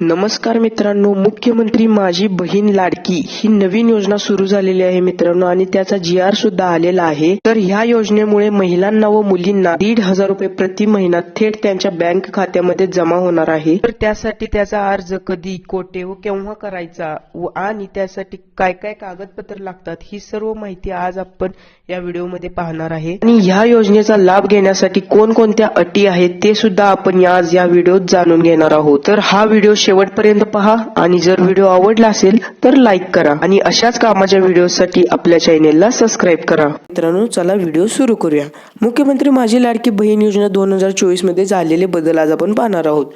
नमस्कार मित्रांनो मुख्यमंत्री माझी बहीण लाडकी ही नवीन योजना सुरू झालेली आहे मित्रांनो आणि त्याचा जी आर सुद्धा आलेला आहे. तर ह्या योजनेमुळे महिलांना व मुलींना दीड हजार रुपये प्रति महिना थेट त्यांच्या बँक खात्यामध्ये जमा होणार आहे. तर त्यासाठी त्याचा अर्ज कधी कोठे व केव्हा करायचा व आणि त्यासाठी काय काय कागदपत्र लागतात ही सर्व माहिती आज आपण या व्हिडिओमध्ये पाहणार आहे. आणि ह्या योजनेचा लाभ घेण्यासाठी कोणकोणत्या अटी आहेत ते सुद्धा आपण आज या व्हिडिओत जाणून घेणार आहोत. तर हा व्हिडिओ शेवटपर्यंत पहा आणि जर व्हिडिओ आवडला असेल तर लाईक करा आणि अशाच कामाच्या व्हिडिओसाठी आपल्या चॅनेलला सबस्क्राईब करा. मित्रांनो चला व्हिडिओ सुरू करूया. मुख्यमंत्री माझी लाडकी बहीण योजना दोन हजार चोवीसमध्ये झालेले बदल आज आपण पाहणार आहोत.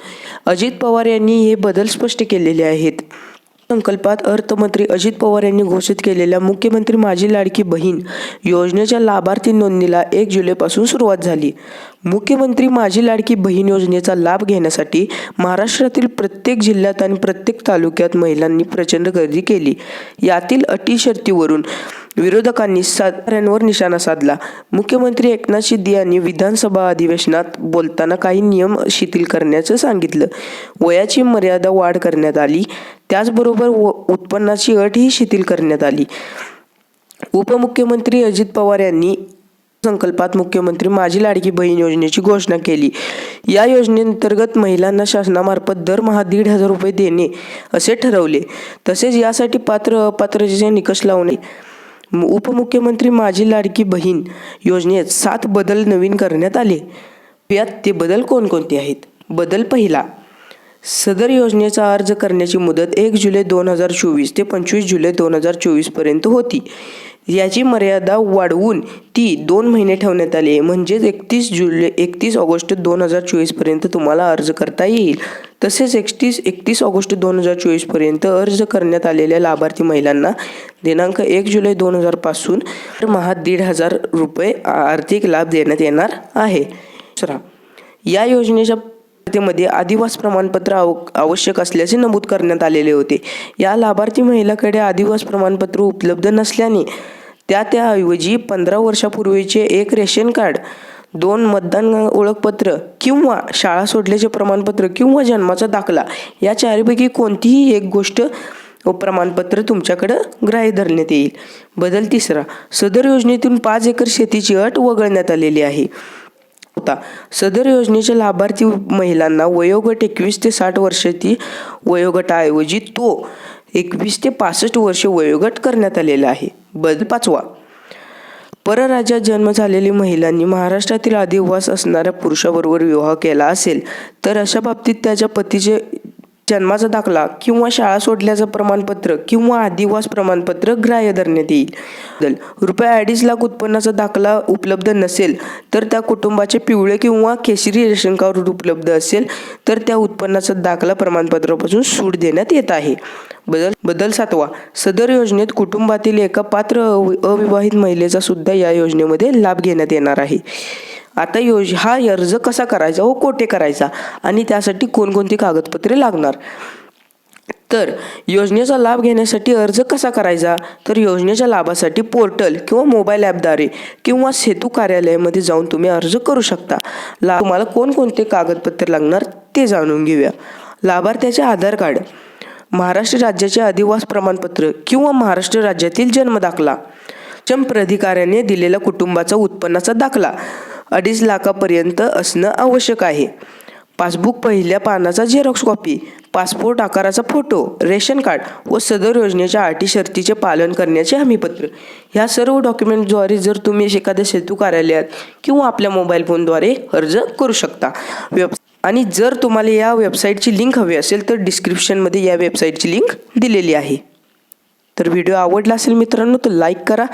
अजित पवार यांनी हे बदल स्पष्ट केलेले आहेत. संकल्पात अर्थमंत्री अजित पवार यांनी घोषित केलेल्या मुख्यमंत्री माझी लाडकी बहीण योजनेच्या लाभार्थी नोंदणीला एक जुलैपासून सुरुवात झाली. मुख्यमंत्री माझी लाडकी बहीण योजनेचा लाभ घेण्यासाठी महाराष्ट्रातील प्रत्येक जिल्ह्यात आणि प्रत्येक तालुक्यात महिलांनी प्रचंड गर्दी केली. यातील अटी शर्तीवरून विरोधकांनी साताऱ्यांवर निशाणा साधला. मुख्यमंत्री एकनाथ शिंदे यांनी विधानसभा अधिवेशनात बोलताना काही नियम शिथिल करण्याचं सांगितलं. वयाची मर्यादा वाढ करण्यात आली. त्याचबरोबर व उत्पन्नाची अटही शिथिल करण्यात आली. उपमुख्यमंत्री अजित पवार यांनी संकल्पात मुख्यमंत्री माझी लाडकी बहीण योजनेची घोषणा केली. या योजनेअंतर्गत महिलांना शासनामार्फत दरमहा दीड हजार रुपये देणे असे ठरवले. तसेच यासाठी पात्र अपात्रतेचे निकष लावणे. उपमुख्यमंत्री माझी लाडकी बहीण योजनेत सात बदल नवीन करण्यात आले. यात ते बदल कोणकोणते आहेत? बदल पहिला सदर योजनेचा अर्ज करण्याची मुदत एक जुलै दोन हजार चोवीस ते पंचवीस जुलै दोन हजार चोवीसपर्यंत होती. याची मर्यादा वाढवून ती दोन महिने ठेवण्यात आली आहे. म्हणजेच एकतीस जुलै एकतीस ऑगस्ट दोन हजार चोवीसपर्यंत तुम्हाला अर्ज करता येईल. तसेच एकतीस एकतीस ऑगस्ट दोन हजार चोवीसपर्यंत अर्ज करण्यात आलेल्या लाभार्थी महिलांना दिनांक एक जुलै दोन हजारपासून दरमहा दीड हजार रुपये आर्थिक लाभ देण्यात येणार आहे. दुसरा या योजनेच्या मध्ये आदिवास प्रमाणपत्र आव आवश्यक असल्याचे नमूद करण्यात आलेले होते. या लाभार्थी महिलाकडे आदिवास प्रमाणपत्र उपलब्ध नसल्याने त्या त्याऐवजी पंधरा वर्षापूर्वीचे एक रेशन कार्ड दोन मतदान ओळखपत्र किंवा शाळा सोडल्याचे प्रमाणपत्र किंवा जन्माचा दाखला या चारपैकी कोणतीही एक गोष्ट व प्रमाणपत्र तुमच्याकडं ग्राह्य धरण्यात येईल. बदल तिसरा सदर योजनेतून पाच एकर शेतीची अट वगळण्यात आलेली आहे. होता सदर योजनेच्या लाभार्थी महिलांना वयोगट एकवीस ते साठ वर्षाची वयोगटाऐवजी तो एकवीस ते पासष्ट वर्ष वयोगट करण्यात आलेला आहे. बदल पाचवा. परराज्यात जन्म झालेली महिलांनी महाराष्ट्रातील आदिवास असणाऱ्या पुरुषाबरोबर विवाह केला असेल तर अशा बाबतीत त्याच्या पतीचे जन्माचा दाखला किंवा शाळा सोडल्याचं प्रमाणपत्र किंवा आदिवास प्रमाणपत्र ग्राह्य धरण्यात येईल. रुपये अडीच लाख उत्पन्नाचा दाखला उपलब्ध नसेल तर त्या कुटुंबाचे पिवळे किंवा केशरी रेशन कार्ड उपलब्ध असेल तर त्या उत्पन्नाचा दाखला प्रमाणपत्रापासून सूट देण्यात येत आहे. बदल बदल सातवा. सदर योजनेत कुटुंबातील एका पात्र अविवाहित महिलेचा सुद्धा या योजनेमध्ये लाभ घेण्यात येणार आहे. आता योज हा अर्ज कसा करायचा व कोठे करायचा आणि त्यासाठी कोणकोणती कागदपत्रे लागणार? तर योजनेचा लाभ घेण्यासाठी अर्ज कसा करायचा? तर योजनेच्या लाभासाठी पोर्टल किंवा मोबाईल ॲपद्वारे किंवा सेतू कार्यालयामध्ये जाऊन तुम्ही अर्ज करू शकता. ला तुम्हाला कोणकोणते कागदपत्रे लागणार ते जाणून घेऊया. लाभार्थ्याचे आधार कार्ड. महाराष्ट्र राज्याचे अधिवास प्रमाणपत्र किंवा महाराष्ट्र राज्यातील जन्म दाखला. प्राधिकाऱ्याने दिलेला कुटुंबाचा उत्पन्नाचा दाखला अडीच लाखापर्यंत असणं आवश्यक आहे. पासबुक पहिल्या पानाचा झेरॉक्स कॉपी पासपोर्ट आकाराचा फोटो रेशन कार्ड व सदर योजनेच्या अटी शर्तीचे पालन करण्याचे हमीपत्र. ह्या सर्व डॉक्युमेंटद्वारे जर तुम्ही एखाद्या सेतू कार्यालयात किंवा आपल्या मोबाईल फोनद्वारे अर्ज करू शकता. वेब आणि जर तुम्हाला या वेबसाईटची लिंक हवी असेल तर डिस्क्रिप्शनमध्ये या वेबसाईटची लिंक दिलेली आहे. तर व्हिडिओ आवडला असेल मित्रांनो तर लाईक करा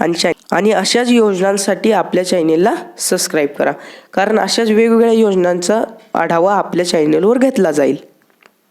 आणि चॅ आणि अशाच योजनांसाठी आपल्या चॅनेलला सबस्क्राईब करा. कारण अशाच वेगवेगळ्या योजनांचा आढावा आपल्या चॅनेलवर घेतला जाईल.